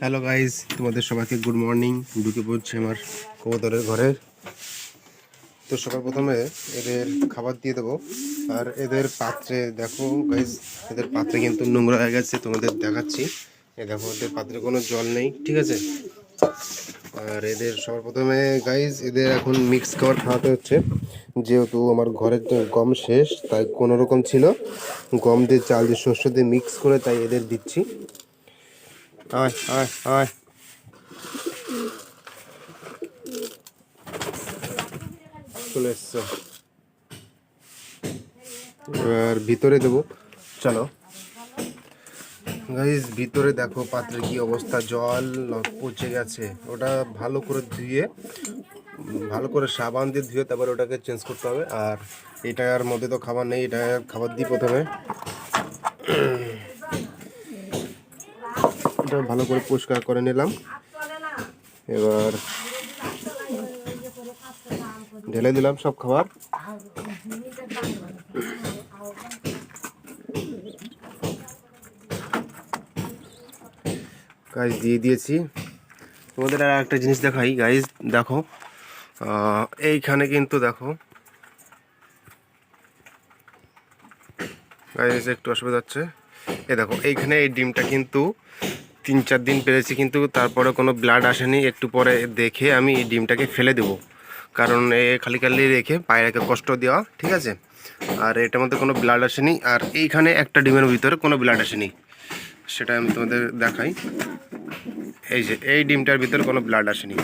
Hello guys তোমাদের সবাইকে good morning ঢুকে পড়ছে আমার কবুতরের ঘরে। তো সবার প্রথমে এদের খাবার দিয়ে দেবো। আর এদের পাত্রে দেখো গাইজ এদের পাত্রে কিন্তু নোংরা হয়ে গেছে, তোমাদের দেখাচ্ছি। এ দেখো, এদের পাত্রে কোনো জল নেই, ঠিক আছে? আর এদের সবার প্রথমে গাইজ এদের এখন মিক্স খাবার খাওয়াতে হচ্ছে। যেহেতু আমার ঘরের গম শেষ, তাই কোনো রকম ছিল। গম দিয়ে চাল দিয়ে শস্য দিয়ে মিক্স করে তাই এদের দিচ্ছি। আয় আয় আয় চলে এসছো। এবার ভিতরে দেবো। চলো। গাইজ ভিতরে দেখো পাত্রে কি অবস্থা। জল পচে গেছে। ওটা ভালো করে ধুয়ে ভালো করে সাবান দিয়ে ধুয়ে তারপর ওটাকে চেঞ্জ করতে হবে। আর এটার মধ্যে তো খাবার নেই এটা খাবার দিই প্রথমে। এটা ভালো করে পরিষ্কার করে নিলাম। এবার ঢেলে দিলাম সব খাবার। গাইজ দিয়ে দিয়েছি। তোমাদের আর একটা জিনিস দেখাই। গাইজ দেখো এইখানে কিন্তু দেখো। গাইজ একটু অসুবিধা হচ্ছে। এ দেখো, এইখানে এই ডিমটা কিন্তু তিন চার দিন পেরেছি, কিন্তু তারপরে কোনো ব্লাড আসেনি। একটু পরে দেখে আমি এই ডিমটাকে ফেলে দেবো। কারণ এ খালি খালি রেখে পায়রাকে কষ্ট দেওয়া, ঠিক আছে? আর এটার মধ্যে কোনো ব্লাড আসেনি। আর এইখানে একটা ডিমের ভিতরে কোনো ব্লাড আসেনি। সেটা আমি তোমাদের দেখাই। এই যে, এই ডিমটার ভিতরে কোনো ব্লাড আসেনি।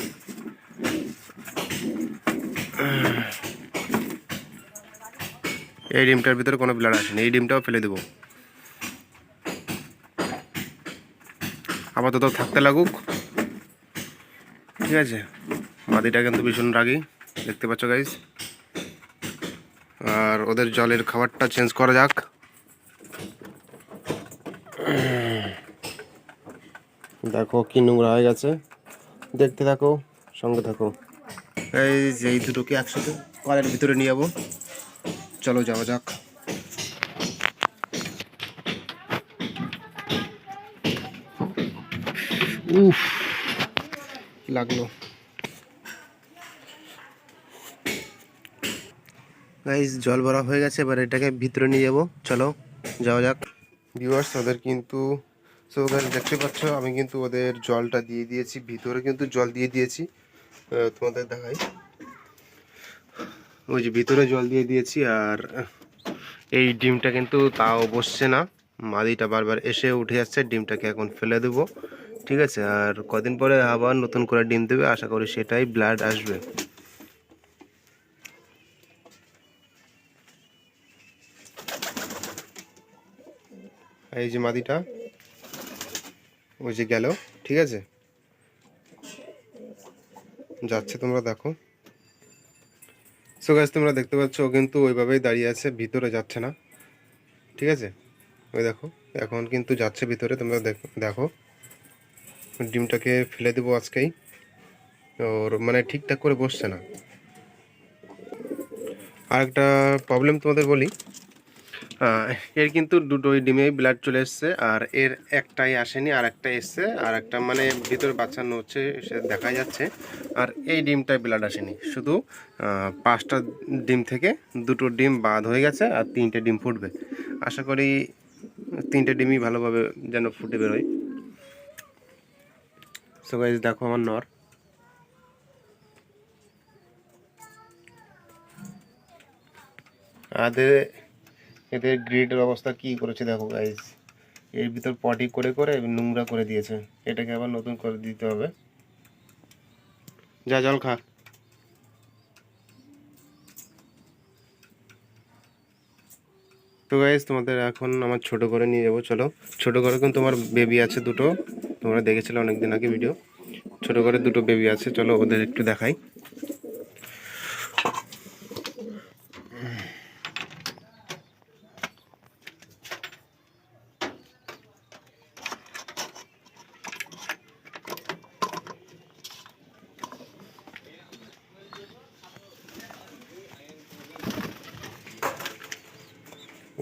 এই ডিমটার ভিতরে কোনো ব্লাড আসেনি। এই ডিমটাও ফেলে দেবো। আপাতত থাকতে লাগুক। ঠিক আছে? মাদিটা কিন্তু ভীষণ রাগি দেখতে পাচ্ছ গাইজ আর ওদের জলের খাবারটা চেঞ্জ করা যাক। দেখো কি নোংরা হয়ে গেছে। দেখতে থাকো সঙ্গে থাকো। এই যে এই দুটোকে একসাথে কলের ভিতরে নিয়ে যাব। চলো যাওয়া যাক। উফ। লাগল? গাইজ জল ভরা হয়ে গেছে এবার এটাকে ভিতরে নিয়ে যাব। চলো যাওয়া যাক। ভিউয়ার্স ওদের কিন্তু সো গাইজ দেখতে পাচ্ছ আমি কিন্তু ওদের জলটা দিয়ে দিয়েছি ভিতরে কিন্তু জল দিয়ে দিয়েছি। তোমাদের দেখাই। ওই যে ভিতরে জল দিয়ে দিয়েছি আর এই ডিমটা কিন্তু তাও বসছে না। মাদিটা বারবার এসে উঠে যাচ্ছে ডিমটাকে এখন ফেলে দেবো। ঠিক আছে? আর কদিন পরে আবার নতুন করে ডিম দেবে, আশা করি সেটাই ব্লাড আসবে। এই যে মাদিটা, ওই যে গেল, ঠিক আছে? যাচ্ছে তোমরা দেখো। সো গাছ তোমরা দেখতে পাচ্ছ, ও কিন্তু ওইভাবেই দাঁড়িয়ে আছে, ভিতরে যাচ্ছে না। ঠিক আছে? ওই দেখো, এখন কিন্তু যাচ্ছে ভিতরে, তোমরা দেখো দেখো। ডিমটাকে ফেলে দেবো আজকেই। ওর মানে ঠিকঠাক করে বসছে না। আর একটা প্রবলেম তোমাদের বলি। এর কিন্তু দুটোই ডিমেই ব্লাড চলে এসছে আর এর একটাই আসেনি আর একটা এসছে আর একটা মানে ভিতরে বাচ্চানো হচ্ছে সে দেখা যাচ্ছে। আর এই ডিমটায় ব্লাড আসেনি। শুধু পাঁচটা ডিম থেকে দুটো ডিম বাদ হয়ে গেছে আর তিনটে ডিম ফুটবে। আশা করি তিনটে ডিমই ভালোভাবে যেন ফুটে বেরোয়। সো গাইজ দেখো আমার নর। আদের এদের গ্রিডের অবস্থা কি করেছে দেখো গাইজ এর ভিতর পটি করে করে নোংরা করে দিয়েছে। এটাকে আবার নতুন করে দিতে হবে। যা জল খা। তো গাইজ তোমাদের এখন আমার ছোট করে নিয়ে যাব, চলো। ছোট করে কিন্তু তোমার বেবি আছে দুটো। তোমরা দেখেছিলে অনেকদিন আগে ভিডিও ছোট করে দুটো বেবি আছে, চলো ওদের একটু দেখাই।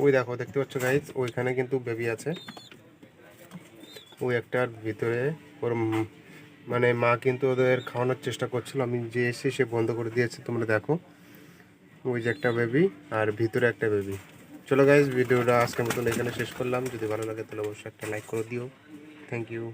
ওই দেখো, দেখতে পাচ্ছ গাইজ ওইখানে কিন্তু বেবি আছে। ওই একটার ভিতরে ওর মানে মা কিন্তু ওদের খাওয়ানোর চেষ্টা করছিল। আমি যে এসে সে বন্ধ করে দিয়েছে, তোমরা দেখো। ওই যে একটা বেবি আর ভিতরে একটা বেবি চলো গাইজ ভিডিওটা আজকের মতন এখানে শেষ করলাম। যদি ভালো লাগে তাহলে অবশ্যই একটা লাইক করে দিও। Thank you